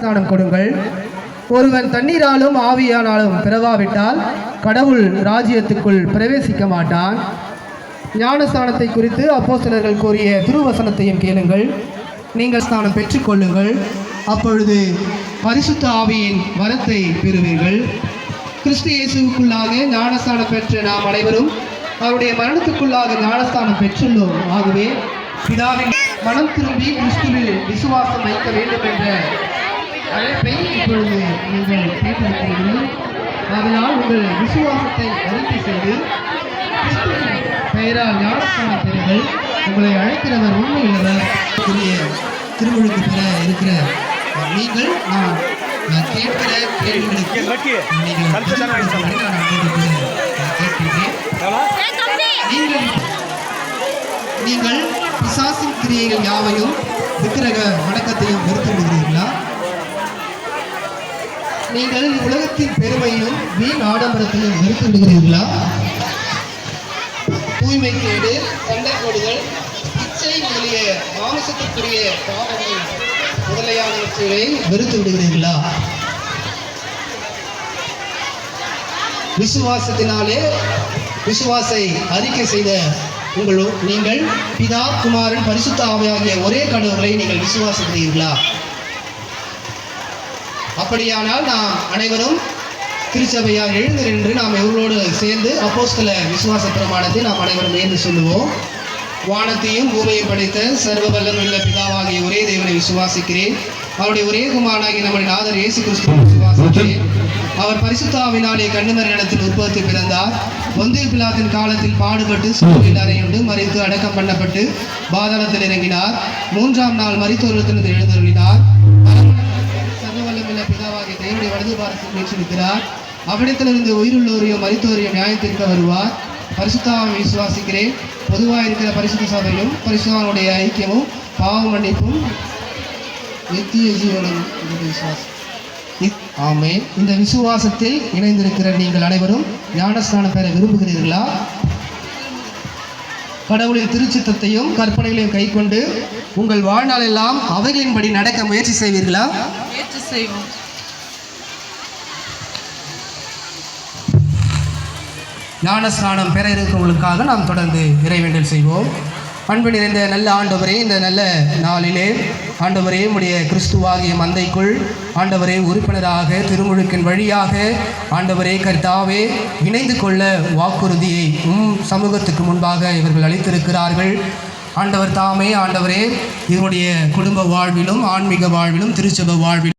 ஸ்நானம் கொடுங்கள். ஒருவன் தண்ணீராலும் ஆவியானாலும் பிறவாவிட்டால் கடவுள் ராஜ்யத்துக்குள் பிரவேசிக்க மாட்டான். ஞானஸ்தானத்தை குறித்து அப்போஸ்தலர்கள் கூறிய திருவசனத்தையும் கேளுங்கள். நீங்கள் ஸ்நானம் பெற்றுக்கொள்ளுங்கள். அப்பொழுது பரிசுத்த ஆவியின் வரத்தை பெறுவீர்கள். கிறிஸ்து இயேசுக்குள்ளாக ஞானஸ்தானம் பெற்ற நாம் அனைவரும் அவருடைய மரணத்துக்குள்ளாக ஞானஸ்தானம் பெற்றுள்ளோம். ஆகவே பிதாவின் மனம் திரும்பி கிறிஸ்துவில் விசுவாசம் வைக்க வேண்டும் என்ற அழைப்பை இப்பொழுது நீங்கள் கேட்டிருக்கிறீர்கள். அதனால் உங்கள் விசுவாசத்தை அறிக்கை செய்து பெயரால் பெறுங்கள். உங்களை அழைக்கிறவர் உண்மையுள்ளவர். கூறிய திருமுழுக்கு பெற இருக்கிற நீங்கள் நான் கேட்கிற கேள்விகளுக்கு நீங்கள் நீங்கள் நீங்கள் பிசாசின் கிரியைகள் யாவையும் விக்கிரக வணக்கத்தையும் வெறுத்து விடுகிறீர்களா நீங்கள் உலகத்தின் பெருமையும் வீண் ஆடம்பரத்தையும் வெறுத்து விடுகிறீர்களா? தூய்மை கேடு சண்டை கோடுகள் இச்சை முதலிய மாமிசத்திற்குரிய பாவங்கள் முதலையானவற்றை வெறுத்து விடுகிறீர்களா? விசுவாசத்தினாலே விசுவாசை அறிக்கை செய்த உங்கள் நீங்கள் பிதா குமாரன் பரிசுத்த ஆவியாகிய ஒரே கடவுளை நீங்கள் விசுவாசிக்கிறீர்களா? அப்படியானால் நாம் அனைவரும் திருச்சபையார் எழுந்து நின்று நாம் இவர்களோடு சேர்ந்து அப்போஸ்தல விசுவாச பிரமாணத்தை நாம் அனைவரும் நேர்ந்து சொல்லுவோம். வானத்தையும் பூமியை படைத்த சர்வ வல்லமுள்ள பிதாவாகிய ஒரே தேவனை விசுவாசிக்கிறேன். அவருடைய ஒரே குமாரனாகிய நம்முடைய நாதர் இயேசு கிறிஸ்துவை விசுவாசிக்கிறேன். அவர் பரிசுத்தாவினாலே கண்ணுமரணத்தில் உற்பத்தி பிறந்தார். ஒந்தில் பிளாத்தின் காலத்தில் பாடுபட்டு சிலுவையில் அறையுண்டு மறித்து அடக்கம் பண்ணப்பட்டு பாதாளத்தில் இறங்கினார். மூன்றாம் நாள் மரித்தோரத்திலிருந்து எழுந்தருளினார். பிதாவாகிய வலது பாரத்தில் வீற்றிருக்கிறார் அவ்விடத்திலிருந்து உயிருள்ளோரையும் மருத்துவரையும் நியாயத்திற்கு வருவார். பரிசுத்தாவை விசுவாசிக்கிறேன். பொதுவாக இருக்கிற பரிசுத்த சபையும் பரிசுத்தாவுடைய ஐக்கியமும் பாவ மன்னிப்பும் நித்திய ஜீவனும் என்று ஆமே இந்த விசுவாசத்தில் இணைந்திருக்கிற நீங்கள் அனைவரும் ஞானஸ்நானம் பெற விரும்புகிறீர்களா? கடவுளின் திருச்சித்தத்தையும் கற்பனைகளையும் கைக்கொண்டு உங்கள் வாழ்நாளெல்லாம் அவைகளின்படி நடக்க முயற்சி செய்வீர்களா? முயற்சி செய்வோம். ஞானஸ்நானம் பெற இருக்கிறவங்களுக்காக நாம் தொடர்ந்து இறைவேண்டல் செய்வோம். அன்பு நிறைந்த நல்ல ஆண்டவரே இந்த நல்ல நாளிலே ஆண்டவரே உடைய கிறிஸ்துவாகிய மந்தைக்குள் ஆண்டவரே உறுப்பினராக திருமுழுக்கின் வழியாக ஆண்டவரே கர்த்தாவே இணைந்து கொள்ள வாக்குறுதியை உம் சமூகத்துக்கு முன்பாக இவர்கள் அளித்திருக்கிறார்கள். ஆண்டவர் தாமே ஆண்டவரே இவருடைய குடும்ப வாழ்விலும் ஆன்மீக வாழ்விலும் திருச்சபை வாழ்விலும்